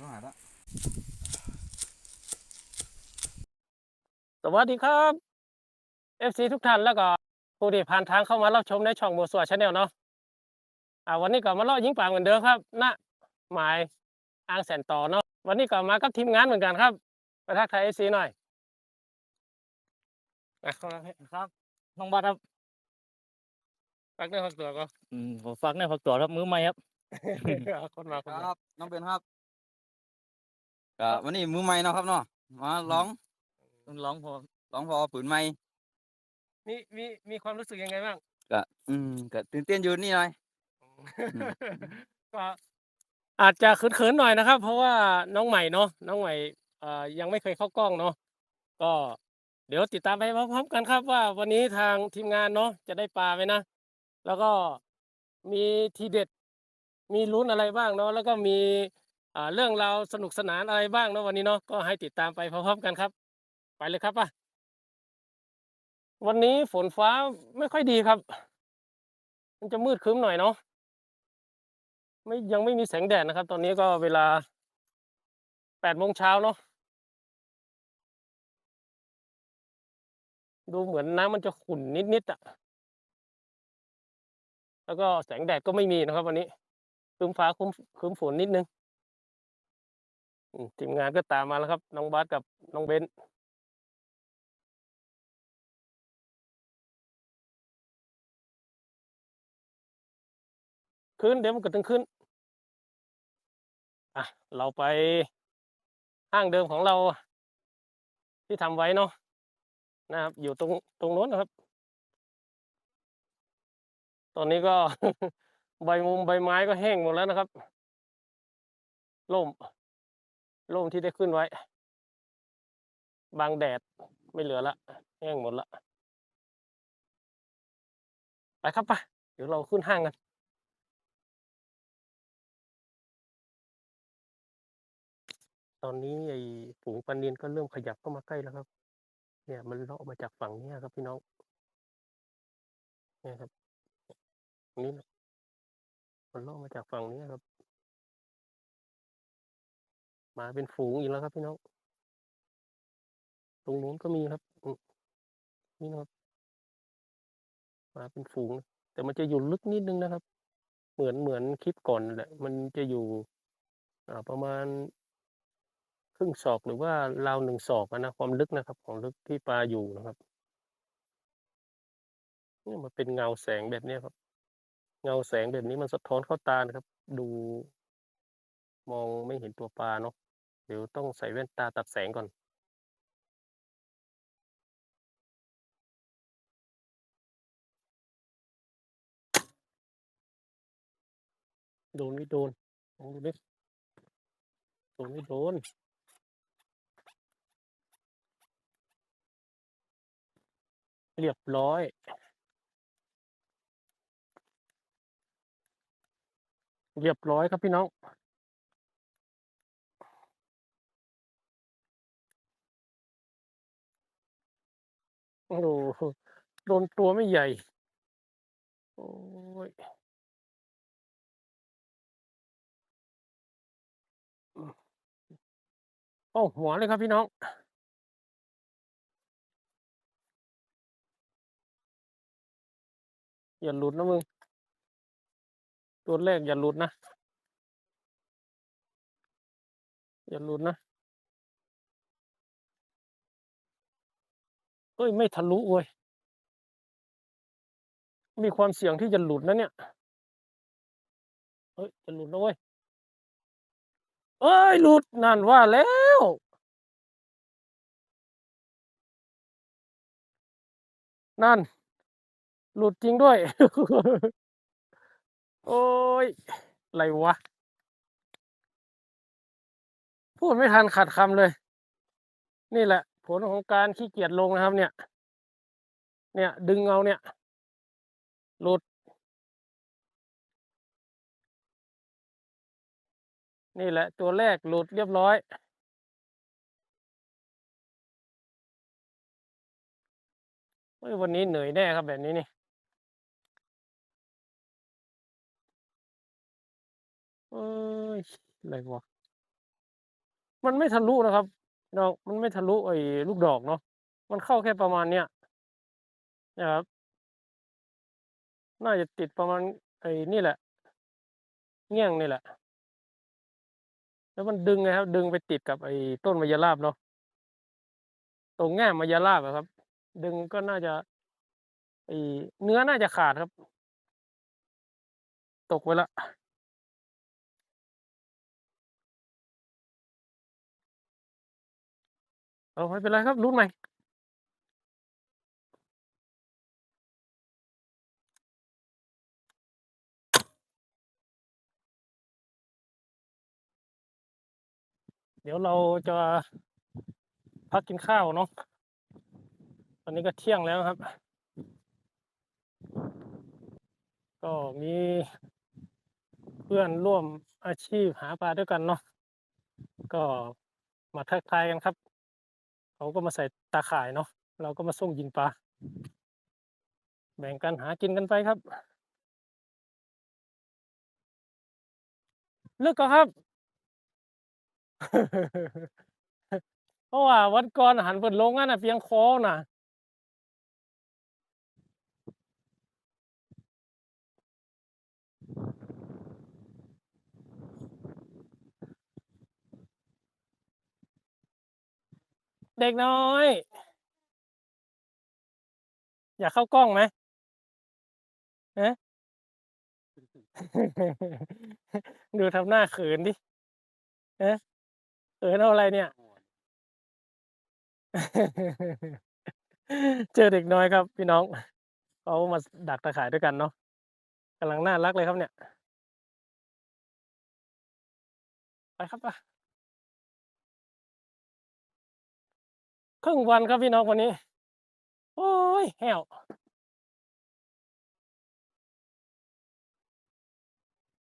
ต้องหาละสวัสดีครับ FC ทุกท่านแล้วก็ผู้ที่ผ่านทางเข้ามารับชมในช่องบัวสวชาแนลเนาะอ่าวันนี้ก็มาเลาะยิงปลาเหมือนเดิมครับณหมายอ่างแสนต่อเนาะวันนี้ก็มากับทีมงานเหมือนกันครับไปทักทาย FC หน่อยอะเข้ามาให้ครับน้องบัตรครับปักเนื้อปักตัวก็อืมผมฟักในผักตัวครับมือใหม่ครับ คนมาคนคมารับ น้องเบนครับ ก็วันนี้มือใหม่เนาะครับเนาะมาร้องต้องร้องพอร้องพอปืนใหม่มีมีมีความรู้สึกยังไงบ้างก็อืมก็ตื่นเต้นอยู่นี่หน่อยก็อาจจะเขินๆหน่อยนะครับ เพราะว่าน้องใหม่เนาะน้องใหม่เอ่อยังไม่เคยเข้ากล้องเนาะก็เดี๋ยวติดตามไปพร้อมๆกันครับว่าวันนี้ทางทีมงานเนาะจะได้ปลาไหมนะ แล้วก็มีทีเด็ด มีลุ้นอะไรบ้างเนาะแล้วก็มีอ่า เรื่องราวสนุกสนานอะไรบ้างเนาะวันนี้เนาะก็ให้ติดตามไปพร้อมๆกันครับ ไปเลยครับป่ะวันนี้ฝนฟ้าไม่ค่อยดีครับ มันจะมืดครึ้มหน่อยเนาะไม่ยังไม่มีแสงแดดนะครับ ตอนนี้ก็เวลาแปดโมงเช้าเนาะดูเหมือนน้ำมันจะขุ่นนิดๆอะแล้วก็แสงแดดก็ไม่มีนะครับ วันนี้ครึ้มฟ้าครึ้มครึ้มฝนนิดนึง ทีมงานก็ตามมาแล้วครับ น้องบาสกับน้องเบนขึ้นเดี๋ยวมันก็ต้องขึ้น อะ เราไปห้างเดิมของเรา ที่ทำไว้เนาะนะครับ อยู่ตรงตรงโน้นนะครับ ตอนนี้ก็ใบมุมใบไม้ก็แห้งหมดแล้วนะครับร่ม ร่มที่ได้ขึ้นไว้ บางแดดไม่เหลือละแห้งหมดละไปครับไปเดี๋ยวเราขึ้นห้างกันตอนนี้ไอ้ฝูงปลานิลก็เริ่มขยับเข้ามาใกล้แล้วครับ เนี่ยมันเลาะมาจากฝั่งเนี้ยครับพี่น้องเนี่ยครับนี้นะมันเลาะมาจากฝั่งนี้ครับ มาเป็นฝูงอีกแล้วครับพี่น้อง ตรงนู้นก็มีครับ นี่นะครับ มาเป็นฝูง แต่มันจะอยู่ลึกนิดนึงนะครับ เหมือนเหมือนคลิปก่อนแหละ มันจะอยู่อ่าประมาณครึ่งศอกหรือว่าราวหนึ่งศอกนะความลึกนะครับ ของลึกที่ปลาอยู่นะครับเนี่ยมันเป็นเงาแสงแบบนี้ครับ เงาแสงแบบนี้มันสะท้อนเข้าตานะครับ ดูมองไม่เห็นตัวปลาเนาะ ดี๋ยวต้องใส่แว่นตาตัดแสงก่อน โดนไม่โดนลองดูดิโดนไม่โดนเรียบร้อยเรียบร้อยครับพี่น้อง โอ้โหโดนตัวไม่ใหญ่ โอ้ยโอ้หัวเลยครับพี่น้อง อย่าหลุดนะมึง ตัวแรกอย่าหลุดนะ อย่าหลุดนะ เอ้ย ไม่ทะลุเว้ย มีความเสี่ยงที่จะหลุดนะเนี่ย เฮ้ย จะหลุดนะเว้ย เอ้ย หลุดนั่นว่าแล้วนั่น หลุดจริงด้วย โอ้ยอะไรวะ พูดไม่ทันขาดคำเลย นี่แหละ ผลของการขี้เกียจลงนะครับ เนี่ย เนี่ยดึงเอาเนี่ย หลุด นี่แหละตัวแรกหลุดเรียบร้อยเฮ้ยวันนี้เหนื่อยแน่ครับแบบนี้นี่เอ้ยอะไรวะมันไม่ทะลุนะครับ เนาะมันไม่ทะลุไอ้ลูกดอกเนาะมันเข้าแค่ประมาณเนี้ยนะครับ น่าจะติดประมาณไอ้นี่แหละเงี้ยงนี่แหละ แล้วมันดึงไงครับ ดึงไปติดกับไอ้ต้นมะยราบเนาะตรงแง่มมะยราบครับ ดึงก็น่าจะไอ้เนื้อน่าจะขาดครับ ตกไปละ เอาไม่เป็นไรครับรุ่นใหม่เดี๋ยวเราจะพักกินข้าวเนาะ ตอนนี้ก็เที่ยงแล้วครับ ก็มีเพื่อนร่วมอาชีพหาปลาด้วยกันเนาะ ก็มาทักทายกันครับ เขาก็มาใส่ตาข่ายเนาะเราก็มาส่งยิงปลาแบ่งกันหากินกันไปครับเลิกก็ครับ เพราะว่าวันก่อนหันเปิดลงนั่นน่ะเพียงคอน่ะ เด็กน้อย อยากเข้ากล้องไหมเอ๊ะดูทำหน้าเขินดิเอ๊ะเขินเอาอะไรเนี่ย เจอเด็กน้อยครับ พี่น้องเขามาดักตะข่ายด้วยกันเนาะกำลังน่ารักเลยครับเนี่ย ไปครับไป ครึ่งวันครับพี่น้องวันนี้ โอ้ยแห้ว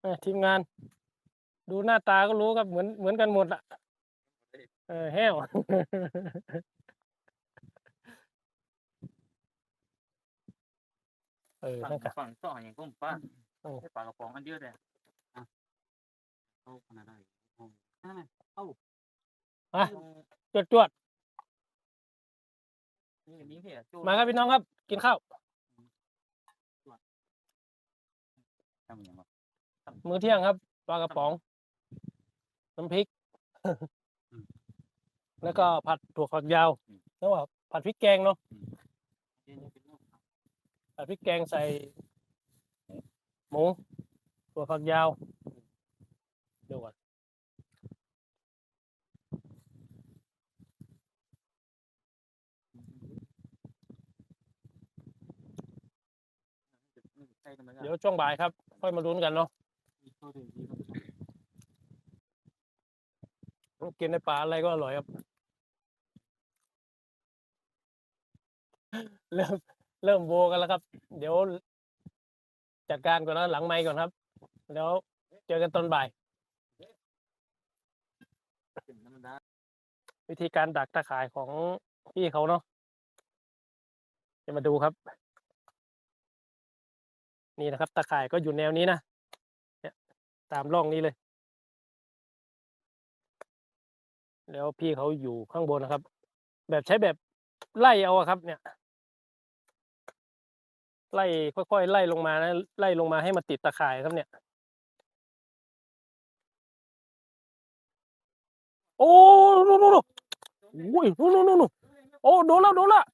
เอ้ยทีมงาน ดูหน้าตาก็รู้ครับเหมือนเหมือนกันหมดอะเออแห้วเออฝั่งนั่นกะฝั่งต่ออย่างก้มป้าโอ้ให้ปลากระป๋องอันเดียวเลยเข้าขนาดไหนมาจวดจวดนี่นี่เหี้ยจู้ๆ มาครับพี่น้องครับ กินข้าวทำอย่างไรมื้อเที่ยงครับปลากระป๋องน้ำพริก แล้วก็ผัดถั่วฝักยาวแล้วว่าผัดพริกแกงเนาะผัดพริกแกงใส่ หมูถั่วฝักยาวเดี๋ยวก่อน เดี๋ยวช่วงบ่ายครับ ค่อยมาลุ้นกันเนาะกินในป่าอะไรก็อร่อยครับ เริ่มเริ่มโวกันแล้วครับ เดี๋ยวจัดการก่อนนะหลังไมค์ก่อนครับ แล้วเจอกันตอนบ่าย วิธีการดักตะข่ายของพี่เขาเนาะจะมาดูครับ นี่นะครับ ตะข่ายก็อยู่แนวนี้นะเนี่ยตามร่องนี้เลย แล้วพี่เขาอยู่ข้างบนนะครับ แบบใช้แบบไล่เอาครับ เนี่ย ไล่ค่อยๆไล่ลงมานะไล่ลงมาให้มาติดตะข่ายครับเนี่ย โอ้โนโนโนโอ้ยโนโนโนโนโอ้โดนแล้วโดนแล้ว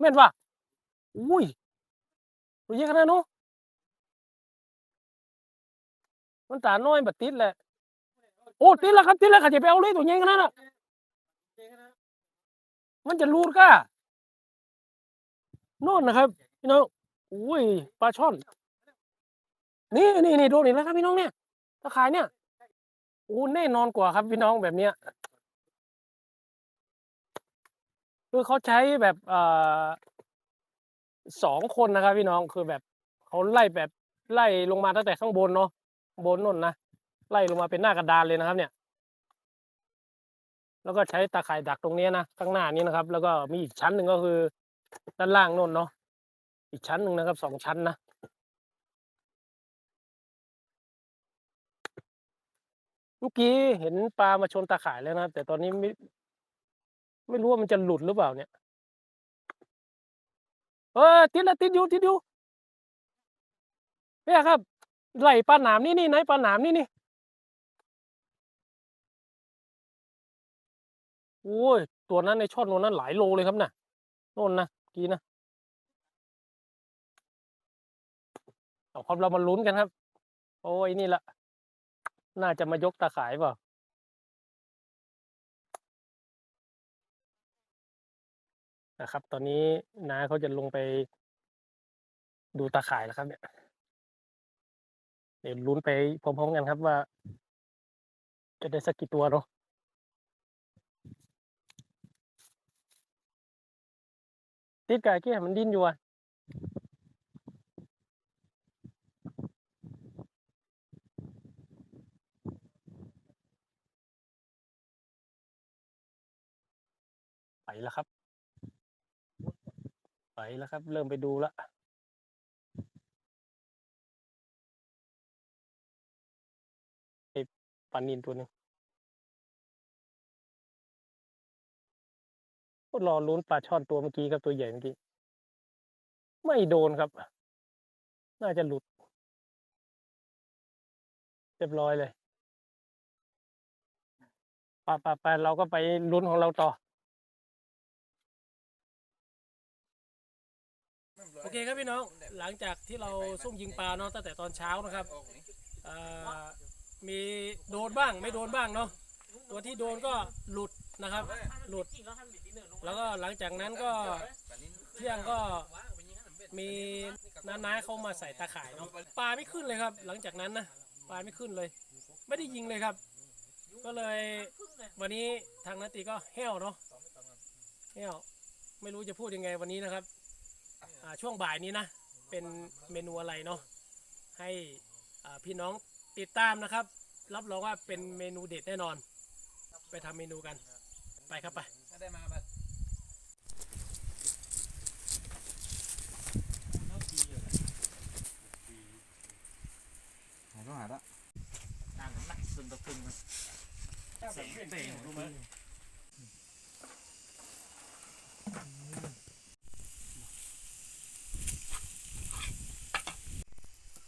แม่นว่ะอุ้ย ตัวใหญ่ขนาดนู้นมันตาน้อยบัดติดแหละ โอ้ติดแล้วครับติดแล้วค่ะจะไปเอาเลยตัวใหญ่ขนาดน่ะมันจะรูดก้าโน่นนะครับ พี่น้องอุ้ยปลาช่อน นี่นี่นี่โดนอีกแล้วครับพี่น้องเนี่ยตะข่ายเนี่ยโอ้แน่นอนกว่าครับพี่น้องแบบเนี้ยคือเขาใช้แบบเอ่อ สองคนนะครับ พี่น้องคือแบบเขาไล่แบบไล่ลงมาตั้งแต่ข้างบนเนาะบนน่นนะไล่ลงมาเป็นหน้ากระดานเลยนะครับ เนี่ย แล้วก็ใช้ตาข่ายดักตรงนี้นะข้างหน้านี้นะครับ แล้วก็มีอีกชั้นหนึ่งก็คือ ด้านล่างน่นเนาะอีกชั้นหนึ่งนะครับสองชั้นนะเมื่อกี้เห็นปลามาชนตาข่ายแล้วนะแต่ตอนนี้ไม่ไม่รู้ว่ามันจะหลุดหรือเปล่าเนี่ย เออติดละติดอยู่ติดอยู่เนี่ยครับ ไหลปลาหนามนี่นี่ไหนปลาหนามนี่นี่โอ้ยตัวนั้นในช่อนนั้นหลายโลเลยครับน่ะโน่นนะกีนะเอาครับเรามาลุ้นกันครับ โอ้ยนี่ละน่าจะมายกตาขายเปล่า นะครับ ตอนนี้น้าเขาจะลงไป ดูตาข่ายแล้วครับ เนี่ย เดี๋ยวลุ้นไปพร้อมๆกันครับว่า จะได้สักกี่ตัวเนาะติดกายเกี้มันดิ้นอยู่อะไปแล้วครับ ไปแล้วครับ เริ่มไปดูแล้วไอ้ปลานินตัวนึงก็รอลุ้นปลาช่อนตัวเมื่อกี้ครับตัวใหญ่เมื่อกี้ ไม่โดนครับ น่าจะหลุดเรียบร้อยเลยไปไปไปเราก็ไปลุ้นของเราต่อ โอเคครับพี่น้องหลังจากที่เราซุ่มยิงปลาเนาะตั้งแต่ตอนเช้านะครับอ่อมีโดนบ้างไม่โดนบ้างเนาะตัวที่โดนก็หลุดนะครับ หลุด แล้วก็หลังจากนั้นก็เที่ยงก็มีน้าๆเข้ามาใส่ตาข่ายเนาะปลาไม่ขึ้นเลยครับ หลังจากนั้นนะปลาไม่ขึ้นเลย ไม่ได้ยิงเลยครับ ก็เลยวันนี้ทางนาตีก็แห้วเนาะแห้วไม่รู้จะพูดยังไงวันนี้นะครับ อ่าช่วงบ่ายนี้นะ เป็นเมนูอะไรเนาะให้อ่าพี่น้องติดตามนะครับ รับรองว่าเป็นเมนูเด็ดแน่นอน ไปทำเมนูกัน ไปครับไปหายก็หายละ อ่างนักซึมตะพึงมันเสียงเสียงรู้ไหม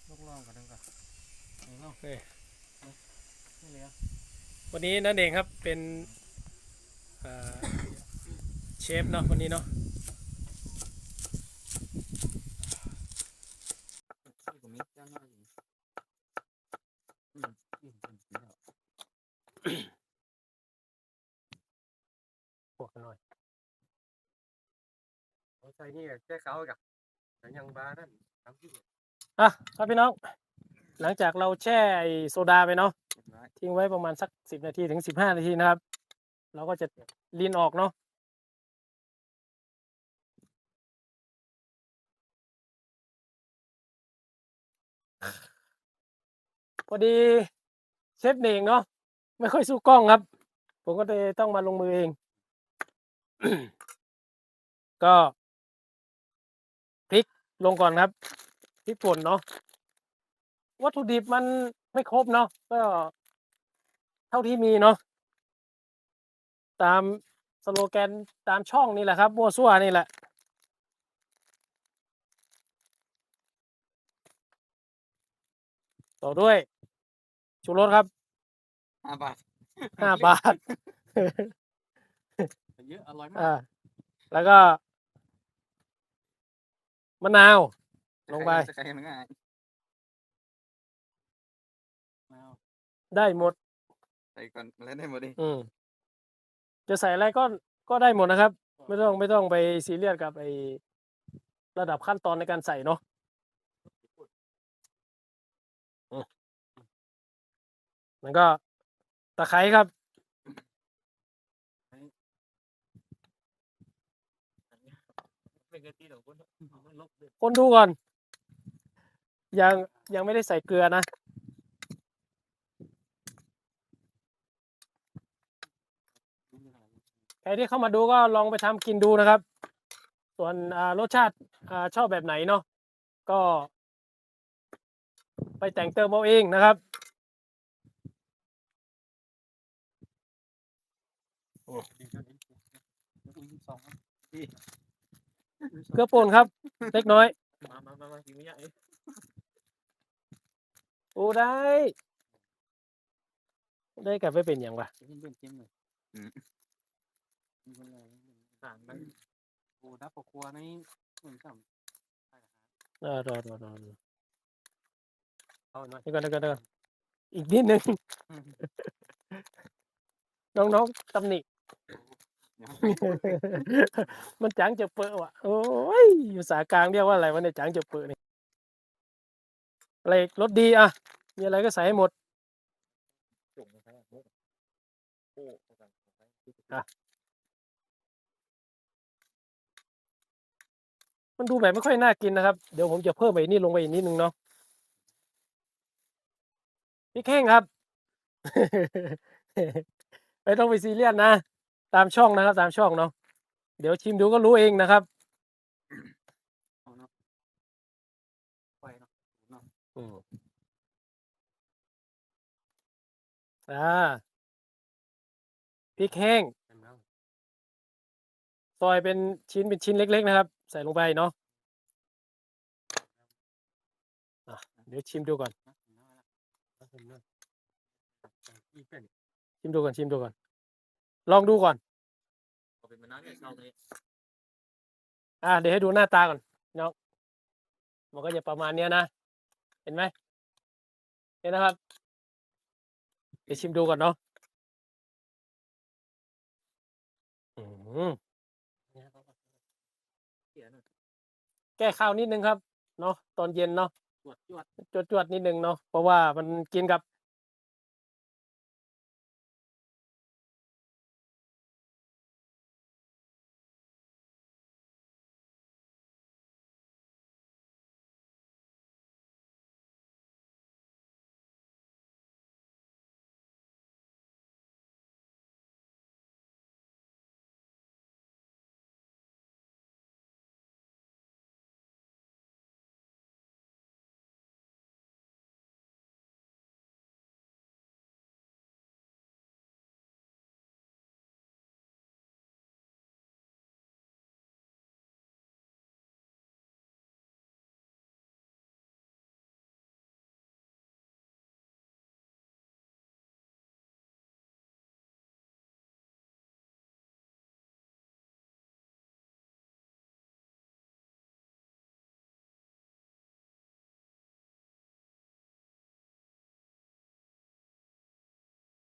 ลูกล่องกันนึงก่อน นี่เนาะนี่นี่เลยอะวันนี้นั่นเองครับเป็นอ่าเชฟเนาะวันนี้เนาะนี่ก็มีจ้างหน้าอยู่อืมอืมอืมอืมบวกกันหน่อยใส่นี่แค่เขากับแต่ยังบ้านั่นทำที่อะครับพี่น้อง หลังจากเราแช่ไอ้โซดาไปเนาะเรียบร้อยทิ้งไว้ประมาณสักสิบนาทีถึงสิบห้านาทีนะครับ เราก็จะลีนออกเนาะพอดีเชฟเองเนาะไม่ค่อยสู้กล้องครับ ผมก็เลยต้องมาลงมือเอง ก็พริกลงก่อนครับพริกป่นเนาะ วัตถุดิบมันไม่ครบเนาะก็ เท่าที่มีเนาะตามสโลแกนตามช่องนี่แหละครับบัวซั่วนี่แหละต่อด้วยชูรสครับห้าบาทห้าบาทเยอะอร่อยมากอ่าแล้วก็มะนาว ลงไป ได้หมด ใส่ก่อนแล้วได้หมดดิอืมจะใส่อะไรก็ก็ได้หมดนะครับ ไม่ต้องไม่ต้องไปซีเรียสกับไอระดับขั้นตอนในการใส่เนาะอืมแล้วก็ตะไคร้ครับเป็นกะทิเดี๋ยวคนมันลบเลยคนดูก่อน ยังยังไม่ได้ใส่เกลือนะ ใครที่เข้ามาดูก็ลองไปทำกินดูนะครับ ส่วนรสชาติอชอบแบบไหนเนาะก็ ไปแต่งเติมเอาเองนะครับเท่านี้อุ้ยสองครับพี่เกลือป่นครับ เล็กน้อยมามามามากินไม่ยากอ้ยโอ้ได้ ได้กลับไปเป็นอย่างวะ มเป็นจิ้มเลยต่างกันโอ้นับปกครัวนี่เหมือนกับเออรอรอรอรอเอาหน่อยเดี๋ยวก่อนเดี๋ยวก่อนเดี๋ยวก่อนอีกนิดนึง น้องๆตำหนิ มันจังจะเปอะว่ะ โอ้ยอยู่สากลางเรียกว่าอะไรวะเนี่ยจังจะเปอะนี่อะไรรสดีอะ มีอะไรก็ใส่ให้หมด จุ่มไปครับโอ้โอ้โมันดูแบบไม่ค่อยน่ากินนะครับ เดี๋ยวผมจะเพิ่มไปนี่ลงไปอีกนิดนึงเนาะพริกแห้งครับ ไม่ต้องไปซีเรียสนะ ตามช่องนะครับ ตามช่องเนาะเดี๋ยวชิมดูก็รู้เองนะครับเอาเนาะไปเนาะเนาะอืมอ่าพริกแห้งเป็นแล้วซอยเป็นชิ้นเป็นชิ้นเล็ก ๆ นะครับ ใส่ลงไปเนาะะเดี๋ยวชิมดูก่อน ชิมดูก่อนชิมดูก่อน ลองดูก่อนเอาเป็นมานานเนี่ยชาวเลยอ่าเดี๋ยวให้ดูหน้าตาก่อนน้องมันก็จะประมาณเนี้ยนะ เห็นไหมเห็นนะครับ เดี๋ยวชิมดูก่อนเนาะอืม เสียหน่อย แก้ข้าวนิดนึงครับ เนาะตอนเย็นเนาะจวดจวดจวดจวดๆนิดนึงเนาะเพราะว่ามันกินกับ